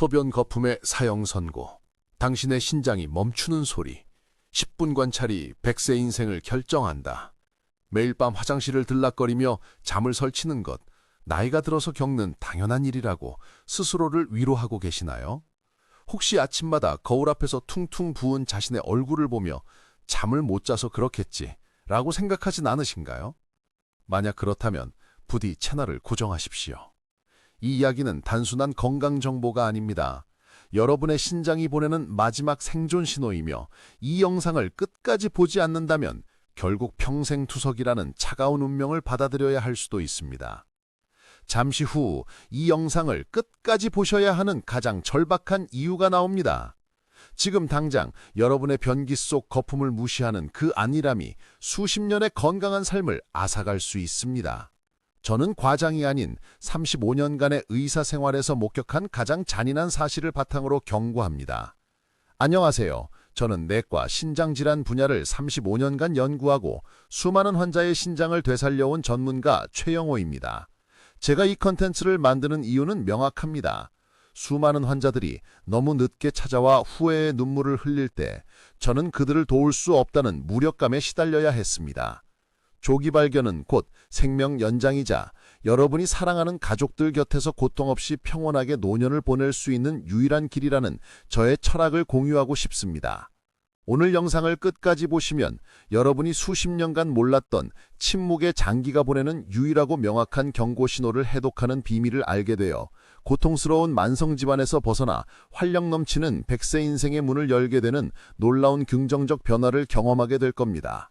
소변 거품의 사형 선고, 당신의 신장이 멈추는 소리, 10분 관찰이 100세 인생을 결정한다. 매일 밤 화장실을 들락거리며 잠을 설치는 것, 나이가 들어서 겪는 당연한 일이라고 스스로를 위로하고 계시나요? 혹시 아침마다 거울 앞에서 퉁퉁 부은 자신의 얼굴을 보며 잠을 못 자서 그렇겠지 라고 생각하진 않으신가요? 만약 그렇다면 부디 채널을 고정하십시오. 이 이야기는 단순한 건강 정보가 아닙니다. 여러분의 신장이 보내는 마지막 생존 신호이며 이 영상을 끝까지 보지 않는다면 결국 평생 투석이라는 차가운 운명을 받아들여야 할 수도 있습니다. 잠시 후 이 영상을 끝까지 보셔야 하는 가장 절박한 이유가 나옵니다. 지금 당장 여러분의 변기 속 거품을 무시하는 그 안일함이 수십 년의 건강한 삶을 앗아갈 수 있습니다. 저는 과장이 아닌 35년간의 의사 생활에서 목격한 가장 잔인한 사실을 바탕으로 경고합니다. 안녕하세요. 저는 내과 신장질환 분야를 35년간 연구하고 수많은 환자의 신장을 되살려온 전문가 최영호입니다. 제가 이 컨텐츠를 만드는 이유는 명확합니다. 수많은 환자들이 너무 늦게 찾아와 후회의 눈물을 흘릴 때 저는 그들을 도울 수 없다는 무력감에 시달려야 했습니다. 조기 발견은 곧 생명 연장이자 여러분이 사랑하는 가족들 곁에서 고통 없이 평온하게 노년을 보낼 수 있는 유일한 길이라는 저의 철학을 공유하고 싶습니다. 오늘 영상을 끝까지 보시면 여러분이 수십 년간 몰랐던 침묵의 장기가 보내는 유일하고 명확한 경고 신호를 해독하는 비밀을 알게 되어 고통스러운 만성 질환에서 벗어나 활력 넘치는 백세 인생의 문을 열게 되는 놀라운 긍정적 변화를 경험하게 될 겁니다.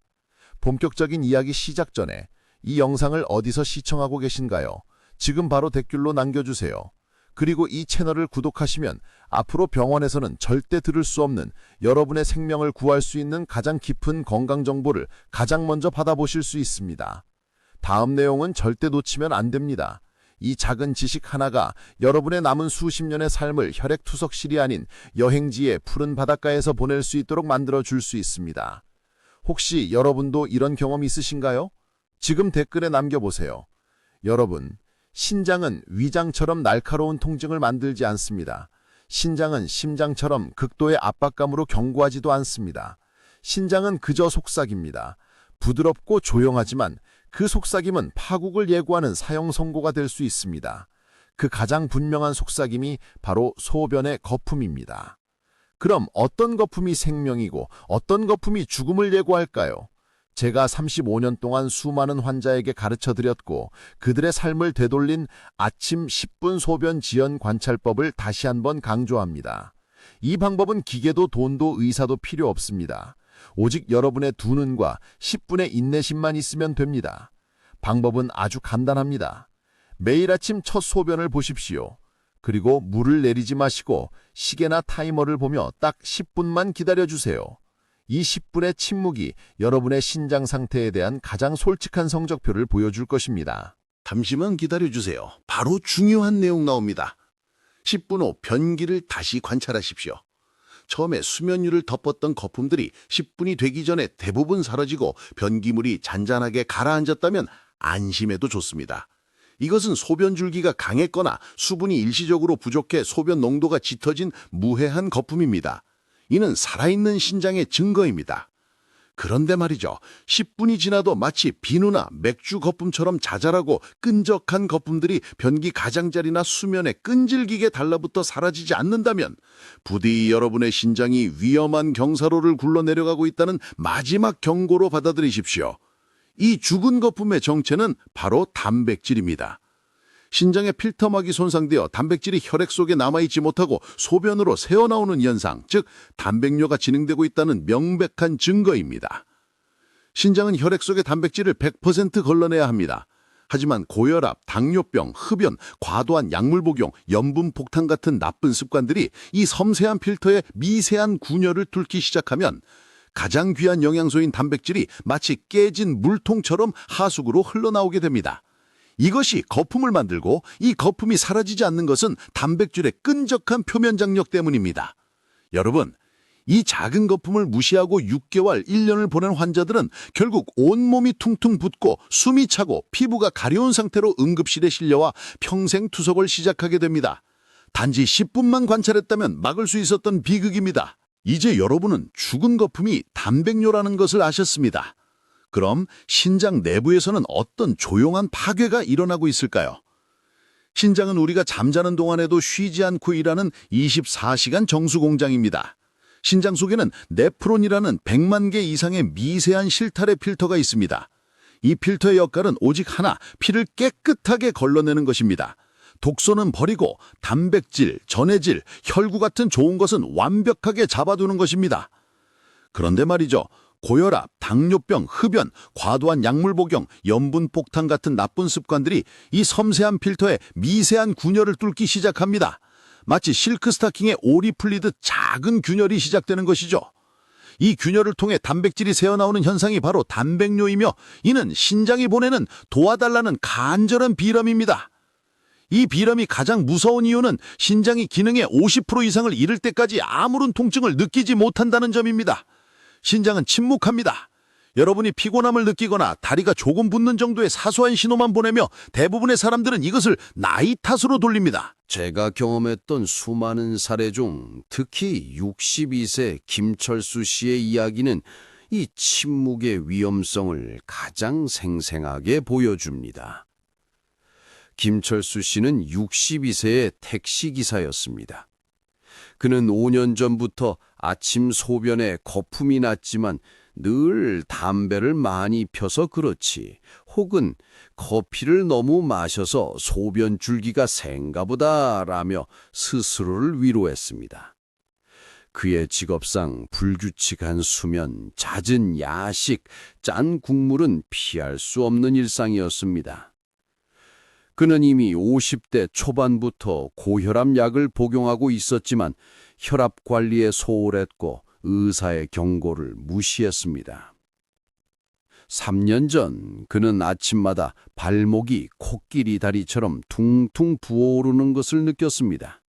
본격적인 이야기 시작 전에 이 영상을 어디서 시청하고 계신가요? 지금 바로 댓글로 남겨주세요. 그리고 이 채널을 구독하시면 앞으로 병원에서는 절대 들을 수 없는 여러분의 생명을 구할 수 있는 가장 깊은 건강 정보를 가장 먼저 받아보실 수 있습니다. 다음 내용은 절대 놓치면 안 됩니다. 이 작은 지식 하나가 여러분의 남은 수십 년의 삶을 혈액투석실이 아닌 여행지의 푸른 바닷가에서 보낼 수 있도록 만들어 줄 수 있습니다. 혹시 여러분도 이런 경험 있으신가요? 지금 댓글에 남겨보세요. 여러분, 신장은 위장처럼 날카로운 통증을 만들지 않습니다. 신장은 심장처럼 극도의 압박감으로 경고하지도 않습니다. 신장은 그저 속삭입니다. 부드럽고 조용하지만 그 속삭임은 파국을 예고하는 사형 선고가 될 수 있습니다. 그 가장 분명한 속삭임이 바로 소변의 거품입니다. 그럼 어떤 거품이 생명이고 어떤 거품이 죽음을 예고할까요? 제가 35년 동안 수많은 환자에게 가르쳐 드렸고 그들의 삶을 되돌린 아침 10분 소변 지연 관찰법을 다시 한번 강조합니다. 이 방법은 기계도 돈도 의사도 필요 없습니다. 오직 여러분의 두 눈과 10분의 인내심만 있으면 됩니다. 방법은 아주 간단합니다. 매일 아침 첫 소변을 보십시오. 그리고 물을 내리지 마시고 시계나 타이머를 보며 딱 10분만 기다려주세요. 이 10분의 침묵이 여러분의 신장 상태에 대한 가장 솔직한 성적표를 보여줄 것입니다. 잠시만 기다려주세요. 바로 중요한 내용 나옵니다. 10분 후 변기를 다시 관찰하십시오. 처음에 수면유를 덮었던 거품들이 10분이 되기 전에 대부분 사라지고 변기물이 잔잔하게 가라앉았다면 안심해도 좋습니다. 이것은 소변 줄기가 강했거나 수분이 일시적으로 부족해 소변 농도가 짙어진 무해한 거품입니다. 이는 살아있는 신장의 증거입니다. 그런데 말이죠. 10분이 지나도 마치 비누나 맥주 거품처럼 자잘하고 끈적한 거품들이 변기 가장자리나 수면에 끈질기게 달라붙어 사라지지 않는다면 부디 여러분의 신장이 위험한 경사로를 굴러내려가고 있다는 마지막 경고로 받아들이십시오. 이 죽은 거품의 정체는 바로 단백질입니다. 신장의 필터막이 손상되어 단백질이 혈액 속에 남아있지 못하고 소변으로 새어나오는 현상, 즉 단백뇨가 진행되고 있다는 명백한 증거입니다. 신장은 혈액 속의 단백질을 100% 걸러내야 합니다. 하지만 고혈압, 당뇨병, 흡연, 과도한 약물 복용, 염분 폭탄 같은 나쁜 습관들이 이 섬세한 필터에 미세한 균열을 뚫기 시작하면 가장 귀한 영양소인 단백질이 마치 깨진 물통처럼 하수구로 흘러나오게 됩니다. 이것이 거품을 만들고 이 거품이 사라지지 않는 것은 단백질의 끈적한 표면 장력 때문입니다. 여러분, 이 작은 거품을 무시하고 6개월, 1년을 보낸 환자들은 결국 온몸이 퉁퉁 붓고 숨이 차고 피부가 가려운 상태로 응급실에 실려와 평생 투석을 시작하게 됩니다. 단지 10분만 관찰했다면 막을 수 있었던 비극입니다. 이제 여러분은 죽은 거품이 단백뇨라는 것을 아셨습니다. 그럼 신장 내부에서는 어떤 조용한 파괴가 일어나고 있을까요? 신장은 우리가 잠자는 동안에도 쉬지 않고 일하는 24시간 정수 공장입니다. 신장 속에는 네프론이라는 100만 개 이상의 미세한 실타래 필터가 있습니다. 이 필터의 역할은 오직 하나, 피를 깨끗하게 걸러내는 것입니다. 독소는 버리고 단백질, 전해질, 혈구 같은 좋은 것은 완벽하게 잡아두는 것입니다. 그런데 말이죠. 고혈압, 당뇨병, 흡연, 과도한 약물 복용, 염분 폭탄 같은 나쁜 습관들이 이 섬세한 필터에 미세한 균열을 뚫기 시작합니다. 마치 실크 스타킹에 올이 풀리듯 작은 균열이 시작되는 것이죠. 이 균열을 통해 단백질이 새어나오는 현상이 바로 단백뇨이며 이는 신장이 보내는 도와달라는 간절한 비람입니다. 이 비람이 가장 무서운 이유는 신장이 기능의 50% 이상을 잃을 때까지 아무런 통증을 느끼지 못한다는 점입니다. 신장은 침묵합니다. 여러분이 피곤함을 느끼거나 다리가 조금 붓는 정도의 사소한 신호만 보내며 대부분의 사람들은 이것을 나이 탓으로 돌립니다. 제가 경험했던 수많은 사례 중 특히 62세 김철수 씨의 이야기는 이 침묵의 위험성을 가장 생생하게 보여줍니다. 김철수 씨는 62세의 택시기사였습니다. 그는 5년 전부터 아침 소변에 거품이 났지만 늘 담배를 많이 펴서 그렇지 혹은 커피를 너무 마셔서 소변 줄기가 센가보다 라며 스스로를 위로했습니다. 그의 직업상 불규칙한 수면, 잦은 야식, 짠 국물은 피할 수 없는 일상이었습니다. 그는 이미 50대 초반부터 고혈압 약을 복용하고 있었지만 혈압 관리에 소홀했고 의사의 경고를 무시했습니다. 3년 전 그는 아침마다 발목이 코끼리 다리처럼 퉁퉁 부어오르는 것을 느꼈습니다.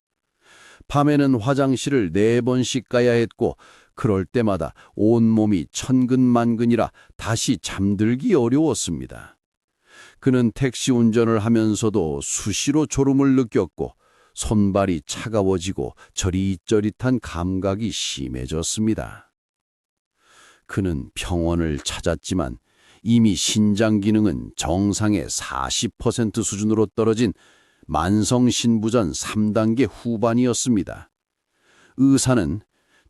밤에는 화장실을 네 번씩 가야 했고 그럴 때마다 온몸이 천근만근이라 다시 잠들기 어려웠습니다. 그는 택시 운전을 하면서도 수시로 졸음을 느꼈고 손발이 차가워지고 저릿저릿한 감각이 심해졌습니다. 그는 병원을 찾았지만 이미 신장 기능은 정상의 40% 수준으로 떨어진 만성 신부전 3단계 후반이었습니다. 의사는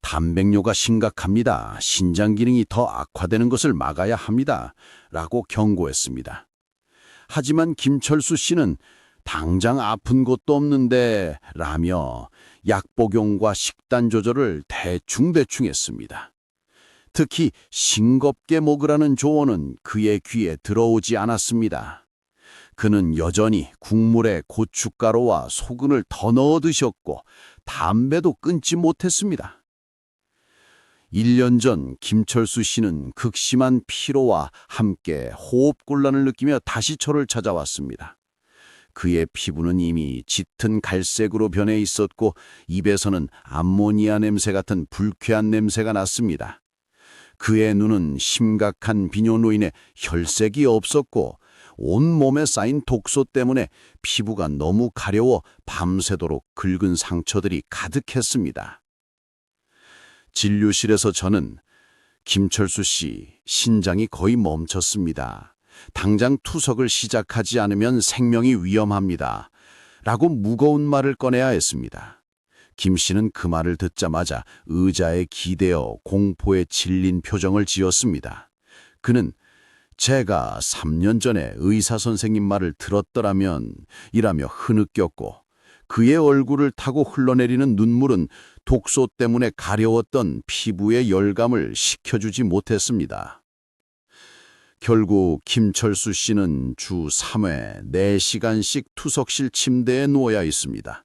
단백뇨가 심각합니다. 신장 기능이 더 악화되는 것을 막아야 합니다. 라고 경고했습니다. 하지만 김철수 씨는 당장 아픈 곳도 없는데 라며 약 복용과 식단 조절을 대충대충 했습니다. 특히 싱겁게 먹으라는 조언은 그의 귀에 들어오지 않았습니다. 그는 여전히 국물에 고춧가루와 소금을 더 넣어 드셨고 담배도 끊지 못했습니다. 1년 전 김철수 씨는 극심한 피로와 함께 호흡곤란을 느끼며 다시 저를 찾아왔습니다. 그의 피부는 이미 짙은 갈색으로 변해 있었고 입에서는 암모니아 냄새 같은 불쾌한 냄새가 났습니다. 그의 눈은 심각한 비뇨로 인해 혈색이 없었고 온몸에 쌓인 독소 때문에 피부가 너무 가려워 밤새도록 긁은 상처들이 가득했습니다. 진료실에서 저는 김철수 씨 신장이 거의 멈췄습니다. 당장 투석을 시작하지 않으면 생명이 위험합니다. 라고 무거운 말을 꺼내야 했습니다. 김 씨는 그 말을 듣자마자 의자에 기대어 공포에 질린 표정을 지었습니다. 그는 제가 3년 전에 의사 선생님 말을 들었더라면 이라며 흐느꼈고 그의 얼굴을 타고 흘러내리는 눈물은 독소 때문에 가려웠던 피부의 열감을 식혀주지 못했습니다. 결국 김철수 씨는 주 3회 4시간씩 투석실 침대에 누워야 있습니다.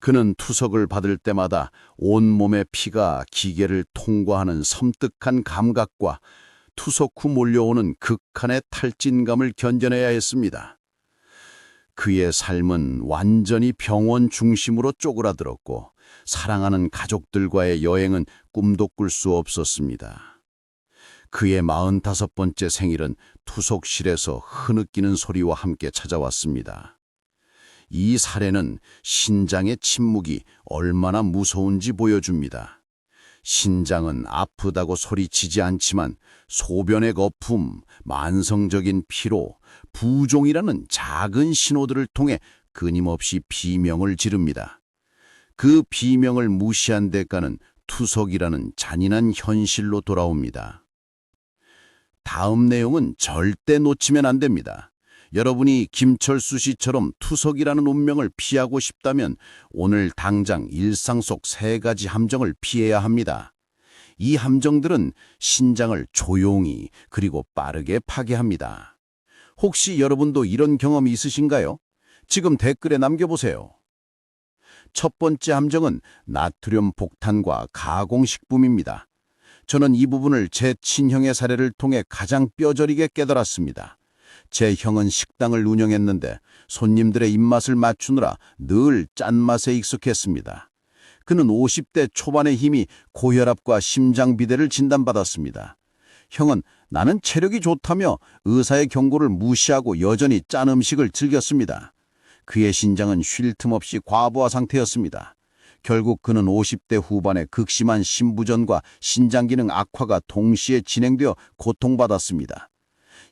그는 투석을 받을 때마다 온몸의 피가 기계를 통과하는 섬뜩한 감각과 투석 후 몰려오는 극한의 탈진감을 견뎌내야 했습니다. 그의 삶은 완전히 병원 중심으로 쪼그라들었고 사랑하는 가족들과의 여행은 꿈도 꿀 수 없었습니다. 그의 45번째 생일은 투석실에서 흐느끼는 소리와 함께 찾아왔습니다. 이 사례는 신장의 침묵이 얼마나 무서운지 보여줍니다. 신장은 아프다고 소리치지 않지만 소변의 거품, 만성적인 피로, 부종이라는 작은 신호들을 통해 끊임없이 비명을 지릅니다. 그 비명을 무시한 대가는 투석이라는 잔인한 현실로 돌아옵니다. 다음 내용은 절대 놓치면 안 됩니다. 여러분이 김철수 씨처럼 투석이라는 운명을 피하고 싶다면 오늘 당장 일상 속 세 가지 함정을 피해야 합니다. 이 함정들은 신장을 조용히 그리고 빠르게 파괴합니다. 혹시 여러분도 이런 경험이 있으신가요? 지금 댓글에 남겨보세요. 첫 번째 함정은 나트륨 폭탄과 가공식품입니다. 저는 이 부분을 제 친형의 사례를 통해 가장 뼈저리게 깨달았습니다. 제 형은 식당을 운영했는데 손님들의 입맛을 맞추느라 늘 짠맛에 익숙했습니다. 그는 50대 초반의 힘이 고혈압과 심장비대를 진단받았습니다. 형은 나는 체력이 좋다며 의사의 경고를 무시하고 여전히 짠 음식을 즐겼습니다. 그의 신장은 쉴 틈 없이 과부하 상태였습니다. 결국 그는 50대 후반에 극심한 심부전과 신장 기능 악화가 동시에 진행되어 고통받았습니다.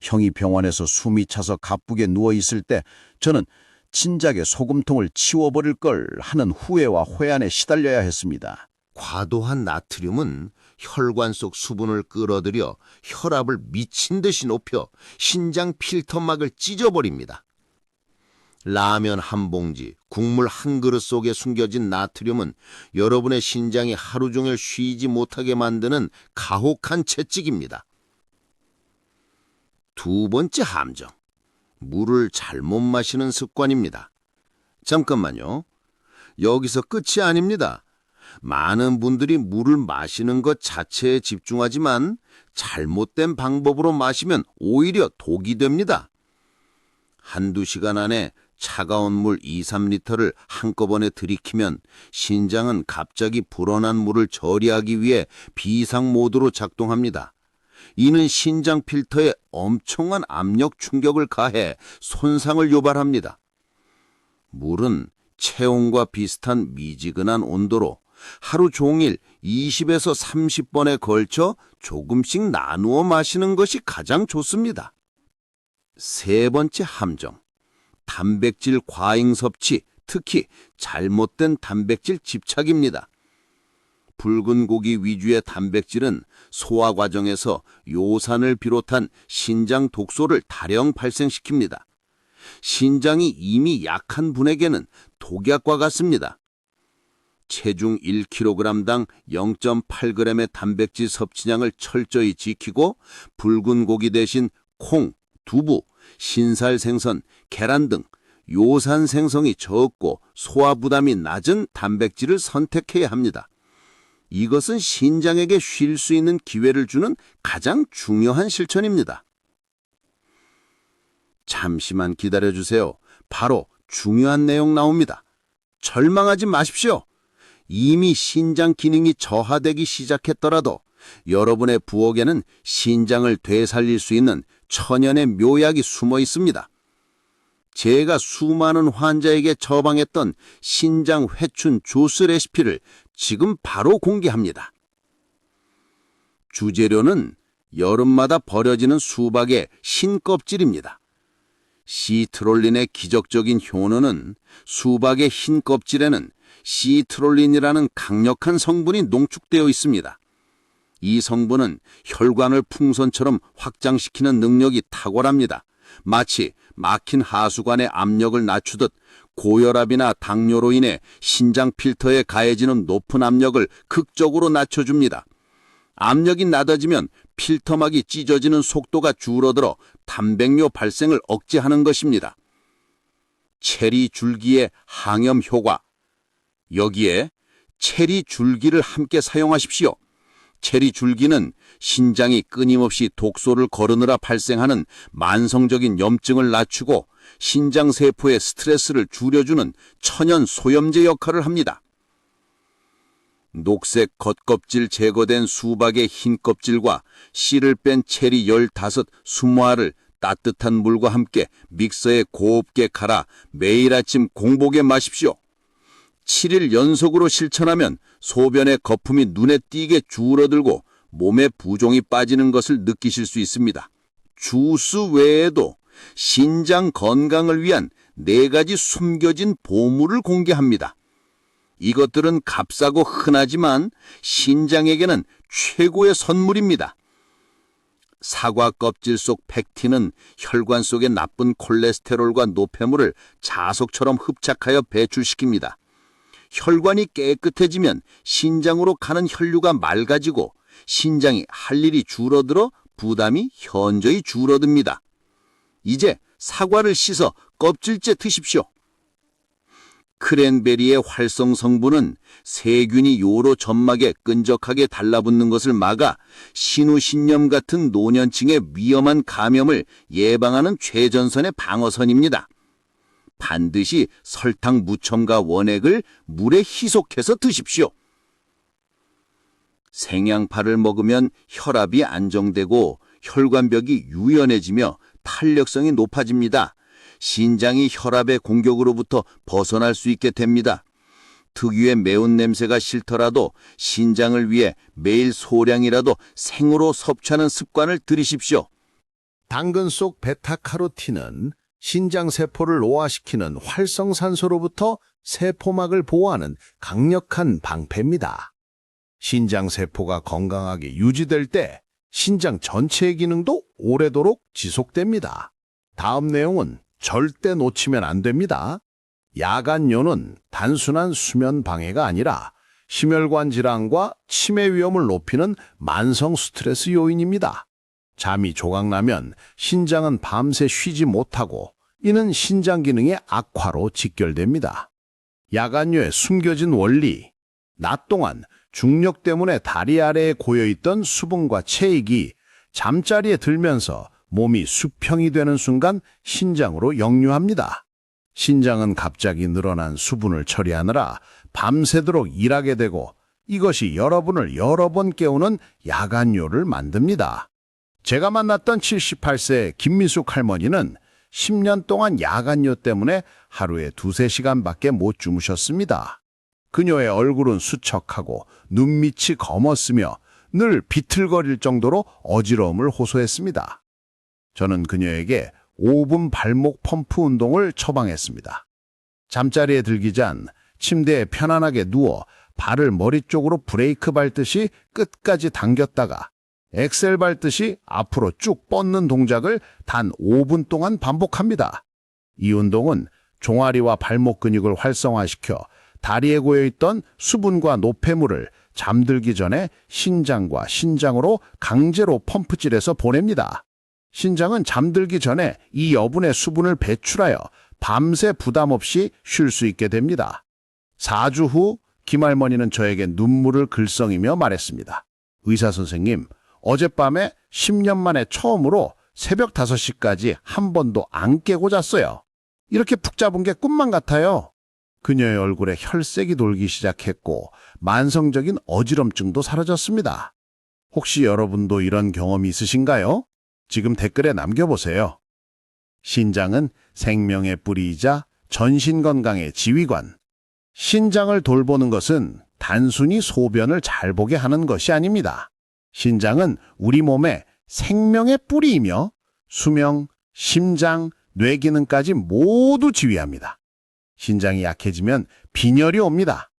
형이 병원에서 숨이 차서 가쁘게 누워 있을 때 저는 진작에 소금통을 치워버릴 걸 하는 후회와 회한에 시달려야 했습니다. 과도한 나트륨은 혈관 속 수분을 끌어들여 혈압을 미친 듯이 높여 신장 필터막을 찢어버립니다. 라면 한 봉지, 국물 한 그릇 속에 숨겨진 나트륨은 여러분의 신장이 하루 종일 쉬지 못하게 만드는 가혹한 채찍입니다. 두 번째 함정. 물을 잘못 마시는 습관입니다. 잠깐만요. 여기서 끝이 아닙니다. 많은 분들이 물을 마시는 것 자체에 집중하지만 잘못된 방법으로 마시면 오히려 독이 됩니다. 한두 시간 안에 차가운 물 2, 3리터를 한꺼번에 들이키면 신장은 갑자기 불어난 물을 처리하기 위해 비상 모드로 작동합니다. 이는 신장 필터에 엄청난 압력 충격을 가해 손상을 유발합니다. 물은 체온과 비슷한 미지근한 온도로 하루 종일 20에서 30번에 걸쳐 조금씩 나누어 마시는 것이 가장 좋습니다. 세 번째 함정. 단백질 과잉 섭취, 특히 잘못된 단백질 집착입니다. 붉은 고기 위주의 단백질은 소화 과정에서 요산을 비롯한 신장 독소를 다량 발생시킵니다. 신장이 이미 약한 분에게는 독약과 같습니다. 체중 1kg당 0.8g의 단백질 섭취량을 철저히 지키고 붉은 고기 대신 콩, 두부, 신살 생선, 계란 등 요산 생성이 적고 소화 부담이 낮은 단백질을 선택해야 합니다. 이것은 신장에게 쉴 수 있는 기회를 주는 가장 중요한 실천입니다. 잠시만 기다려 주세요. 바로 중요한 내용 나옵니다. 절망하지 마십시오. 이미 신장 기능이 저하되기 시작했더라도 여러분의 부엌에는 신장을 되살릴 수 있는 천연의 묘약이 숨어 있습니다. 제가 수많은 환자에게 처방했던 신장 회춘 주스 레시피를 지금 바로 공개합니다. 주재료는 여름마다 버려지는 수박의 흰 껍질입니다. 시트롤린의 기적적인 효능은 수박의 흰 껍질에는 시트롤린이라는 강력한 성분이 농축되어 있습니다. 이 성분은 혈관을 풍선처럼 확장시키는 능력이 탁월합니다. 마치 막힌 하수관의 압력을 낮추듯 고혈압이나 당뇨로 인해 신장 필터에 가해지는 높은 압력을 극적으로 낮춰줍니다. 압력이 낮아지면 필터막이 찢어지는 속도가 줄어들어 단백뇨 발생을 억제하는 것입니다. 체리 줄기의 항염 효과. 여기에 체리 줄기를 함께 사용하십시오. 체리 줄기는 신장이 끊임없이 독소를 거르느라 발생하는 만성적인 염증을 낮추고 신장 세포의 스트레스를 줄여주는 천연 소염제 역할을 합니다. 녹색 겉껍질 제거된 수박의 흰 껍질과 씨를 뺀 체리 15, 20알을 따뜻한 물과 함께 믹서에 곱게 갈아 매일 아침 공복에 마십시오. 7일 연속으로 실천하면 소변의 거품이 눈에 띄게 줄어들고 몸에 부종이 빠지는 것을 느끼실 수 있습니다. 주스 외에도 신장 건강을 위한 네 가지 숨겨진 보물을 공개합니다. 이것들은 값싸고 흔하지만 신장에게는 최고의 선물입니다. 사과 껍질 속 팩틴은 혈관 속의 나쁜 콜레스테롤과 노폐물을 자석처럼 흡착하여 배출시킵니다. 혈관이 깨끗해지면 신장으로 가는 혈류가 맑아지고 신장이 할 일이 줄어들어 부담이 현저히 줄어듭니다. 이제 사과를 씻어 껍질째 드십시오. 크랜베리의 활성 성분은 세균이 요로 점막에 끈적하게 달라붙는 것을 막아 신우신염 같은 노년층의 위험한 감염을 예방하는 최전선의 방어선입니다. 반드시 설탕 무첨가 원액을 물에 희석해서 드십시오. 생양파를 먹으면 혈압이 안정되고 혈관벽이 유연해지며 탄력성이 높아집니다. 신장이 혈압의 공격으로부터 벗어날 수 있게 됩니다. 특유의 매운 냄새가 싫더라도 신장을 위해 매일 소량이라도 생으로 섭취하는 습관을 들이십시오. 당근 속 베타카로틴은 신장 세포를 노화시키는 활성산소로부터 세포막을 보호하는 강력한 방패입니다. 신장 세포가 건강하게 유지될 때 신장 전체의 기능도 오래도록 지속됩니다. 다음 내용은 절대 놓치면 안 됩니다. 야간요는 단순한 수면 방해가 아니라 심혈관 질환과 치매 위험을 높이는 만성 스트레스 요인입니다. 잠이 조각나면 신장은 밤새 쉬지 못하고 이는 신장 기능의 악화로 직결됩니다. 야간요의 숨겨진 원리, 낮 동안 중력 때문에 다리 아래에 고여있던 수분과 체액이 잠자리에 들면서 몸이 수평이 되는 순간 신장으로 역류합니다. 신장은 갑자기 늘어난 수분을 처리하느라 밤새도록 일하게 되고 이것이 여러분을 여러 번 깨우는 야간요를 만듭니다. 제가 만났던 78세 김미숙 할머니는 10년 동안 야간요 때문에 하루에 두세 시간밖에 못 주무셨습니다. 그녀의 얼굴은 수척하고 눈밑이 검었으며 늘 비틀거릴 정도로 어지러움을 호소했습니다. 저는 그녀에게 5분 발목 펌프 운동을 처방했습니다. 잠자리에 들기 전 침대에 편안하게 누워 발을 머리 쪽으로 브레이크 밟듯이 끝까지 당겼다가 엑셀 밟듯이 앞으로 쭉 뻗는 동작을 단 5분 동안 반복합니다. 이 운동은 종아리와 발목 근육을 활성화시켜 다리에 고여있던 수분과 노폐물을 잠들기 전에 신장과 신장으로 강제로 펌프질해서 보냅니다. 신장은 잠들기 전에 이 여분의 수분을 배출하여 밤새 부담 없이 쉴 수 있게 됩니다. 4주 후 김할머니는 저에게 눈물을 글썽이며 말했습니다. 의사 선생님, 어젯밤에 10년 만에 처음으로 새벽 5시까지 한 번도 안 깨고 잤어요. 이렇게 푹 잡은 게 꿈만 같아요. 그녀의 얼굴에 혈색이 돌기 시작했고 만성적인 어지럼증도 사라졌습니다. 혹시 여러분도 이런 경험이 있으신가요? 지금 댓글에 남겨보세요. 신장은 생명의 뿌리이자 전신 건강의 지휘관. 신장을 돌보는 것은 단순히 소변을 잘 보게 하는 것이 아닙니다. 신장은 우리 몸의 생명의 뿌리이며 수명, 심장, 뇌 기능까지 모두 지휘합니다. 신장이 약해지면 빈혈이 옵니다.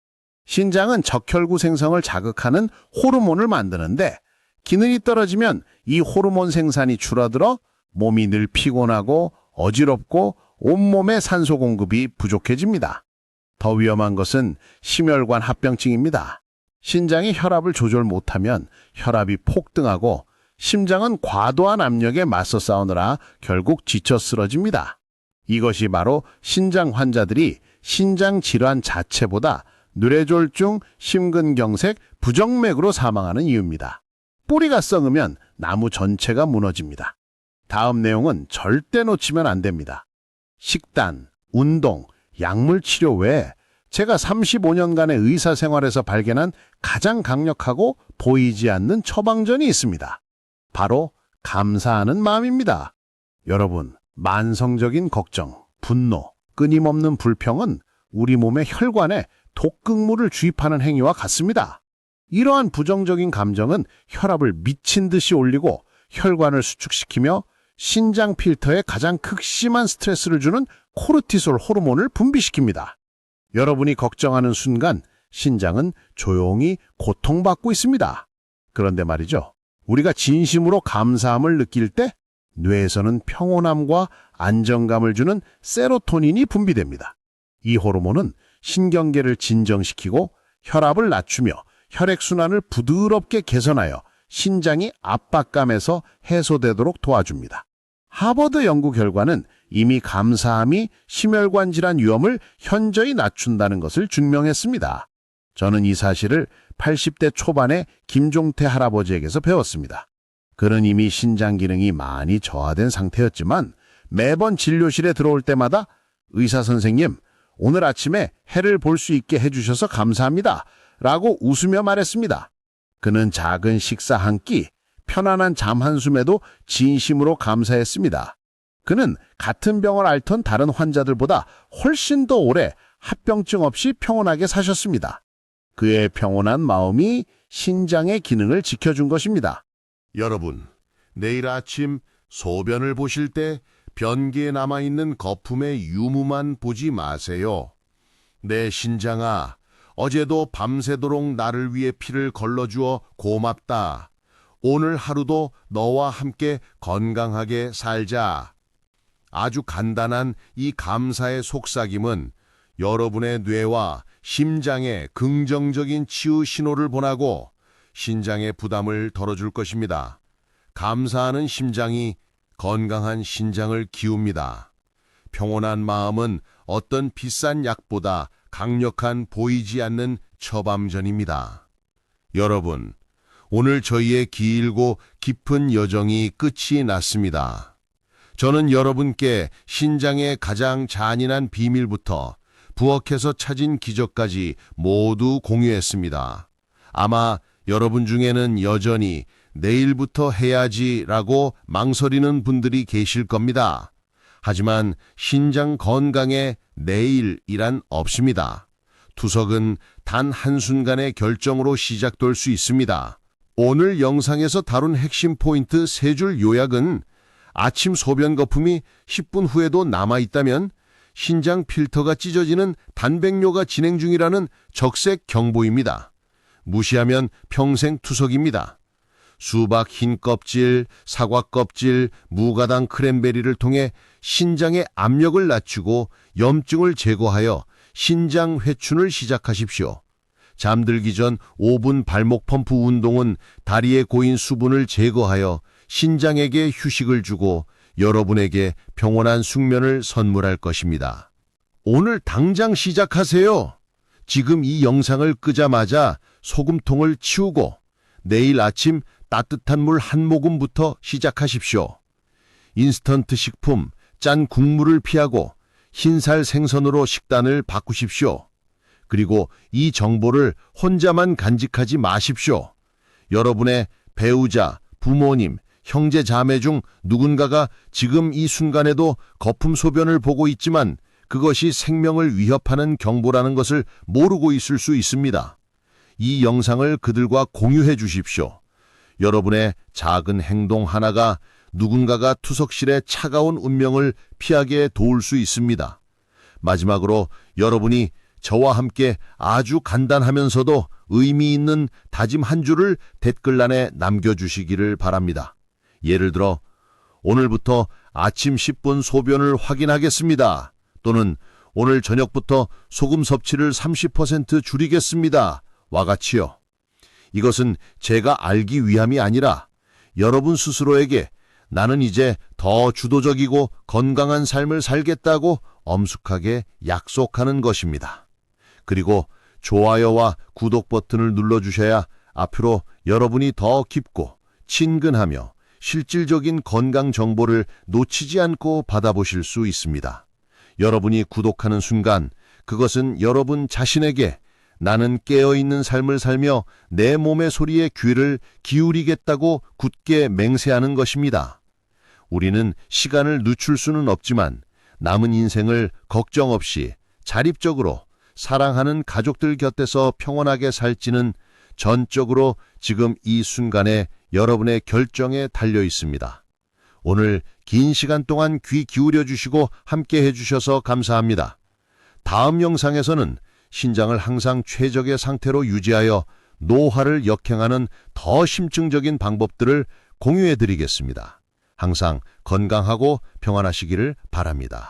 신장은 적혈구 생성을 자극하는 호르몬을 만드는데 기능이 떨어지면 이 호르몬 생산이 줄어들어 몸이 늘 피곤하고 어지럽고 온몸의 산소 공급이 부족해집니다. 더 위험한 것은 심혈관 합병증입니다. 신장이 혈압을 조절 못하면 혈압이 폭등하고 심장은 과도한 압력에 맞서 싸우느라 결국 지쳐 쓰러집니다. 이것이 바로 신장 환자들이 신장 질환 자체보다 뇌졸중, 심근경색, 부정맥으로 사망하는 이유입니다. 뿌리가 썩으면 나무 전체가 무너집니다. 다음 내용은 절대 놓치면 안 됩니다. 식단, 운동, 약물 치료 외에 제가 35년간의 의사 생활에서 발견한 가장 강력하고 보이지 않는 처방전이 있습니다. 바로 감사하는 마음입니다. 여러분, 만성적인 걱정, 분노, 끊임없는 불평은 우리 몸의 혈관에 독극물을 주입하는 행위와 같습니다. 이러한 부정적인 감정은 혈압을 미친 듯이 올리고 혈관을 수축시키며 신장 필터에 가장 극심한 스트레스를 주는 코르티솔 호르몬을 분비시킵니다. 여러분이 걱정하는 순간 신장은 조용히 고통받고 있습니다. 그런데 말이죠. 우리가 진심으로 감사함을 느낄 때 뇌에서는 평온함과 안정감을 주는 세로토닌이 분비됩니다. 이 호르몬은 신경계를 진정시키고 혈압을 낮추며 혈액순환을 부드럽게 개선하여 신장이 압박감에서 해소되도록 도와줍니다. 하버드 연구 결과는 이미 감사함이 심혈관 질환 위험을 현저히 낮춘다는 것을 증명했습니다. 저는 이 사실을 80대 초반의 김종태 할아버지에게서 배웠습니다. 그는 이미 신장 기능이 많이 저하된 상태였지만 매번 진료실에 들어올 때마다 의사 선생님, 오늘 아침에 해를 볼 수 있게 해주셔서 감사합니다. 라고 웃으며 말했습니다. 그는 작은 식사 한 끼, 편안한 잠 한숨에도 진심으로 감사했습니다. 그는 같은 병을 앓던 다른 환자들보다 훨씬 더 오래 합병증 없이 평온하게 사셨습니다. 그의 평온한 마음이 신장의 기능을 지켜준 것입니다. 여러분, 내일 아침 소변을 보실 때 변기에 남아있는 거품의 유무만 보지 마세요. 내 신장아, 어제도 밤새도록 나를 위해 피를 걸러주어 고맙다. 오늘 하루도 너와 함께 건강하게 살자. 아주 간단한 이 감사의 속삭임은 여러분의 뇌와 심장에 긍정적인 치유 신호를 보내고 신장의 부담을 덜어줄 것입니다. 감사하는 심장이 건강한 신장을 기웁니다. 평온한 마음은 어떤 비싼 약보다 강력한 보이지 않는 처방전입니다. 여러분, 오늘 저희의 길고 깊은 여정이 끝이 났습니다. 저는 여러분께 신장의 가장 잔인한 비밀부터 부엌에서 찾은 기적까지 모두 공유했습니다. 아마 여러분 중에는 여전히 내일부터 해야지라고 망설이는 분들이 계실 겁니다. 하지만 신장 건강에 내일이란 없습니다. 투석은 단 한순간의 결정으로 시작될 수 있습니다. 오늘 영상에서 다룬 핵심 포인트 세 줄 요약은 아침 소변 거품이 10분 후에도 남아있다면 신장 필터가 찢어지는 단백뇨가 진행 중이라는 적색 경보입니다. 무시하면 평생 투석입니다. 수박 흰 껍질, 사과 껍질, 무가당 크랜베리를 통해 신장의 압력을 낮추고 염증을 제거하여 신장 회춘을 시작하십시오. 잠들기 전 5분 발목 펌프 운동은 다리에 고인 수분을 제거하여 신장에게 휴식을 주고 여러분에게 평온한 숙면을 선물할 것입니다. 오늘 당장 시작하세요. 지금 이 영상을 끄자마자 소금통을 치우고 내일 아침 따뜻한 물 한 모금부터 시작하십시오. 인스턴트 식품, 짠 국물을 피하고 흰살 생선으로 식단을 바꾸십시오. 그리고 이 정보를 혼자만 간직하지 마십시오. 여러분의 배우자, 부모님, 형제 자매 중 누군가가 지금 이 순간에도 거품 소변을 보고 있지만 그것이 생명을 위협하는 경보라는 것을 모르고 있을 수 있습니다. 이 영상을 그들과 공유해 주십시오. 여러분의 작은 행동 하나가 누군가가 투석실의 차가운 운명을 피하게 도울 수 있습니다. 마지막으로 여러분이 저와 함께 아주 간단하면서도 의미 있는 다짐 한 줄을 댓글란에 남겨주시기를 바랍니다. 예를 들어 오늘부터 아침 10분 소변을 확인하겠습니다. 또는 오늘 저녁부터 소금 섭취를 30% 줄이겠습니다. 와 같이요. 이것은 제가 알기 위함이 아니라 여러분 스스로에게 나는 이제 더 주도적이고 건강한 삶을 살겠다고 엄숙하게 약속하는 것입니다. 그리고 좋아요와 구독 버튼을 눌러주셔야 앞으로 여러분이 더 깊고 친근하며 실질적인 건강 정보를 놓치지 않고 받아보실 수 있습니다. 여러분이 구독하는 순간 그것은 여러분 자신에게 나는 깨어있는 삶을 살며 내 몸의 소리에 귀를 기울이겠다고 굳게 맹세하는 것입니다. 우리는 시간을 늦출 수는 없지만 남은 인생을 걱정 없이 자립적으로 사랑하는 가족들 곁에서 평온하게 살지는 전적으로 지금 이 순간에 여러분의 결정에 달려 있습니다. 오늘 긴 시간 동안 귀 기울여 주시고 함께 해주셔서 감사합니다. 다음 영상에서는 신장을 항상 최적의 상태로 유지하여 노화를 역행하는 더 심층적인 방법들을 공유해 드리겠습니다. 항상 건강하고 평안하시기를 바랍니다.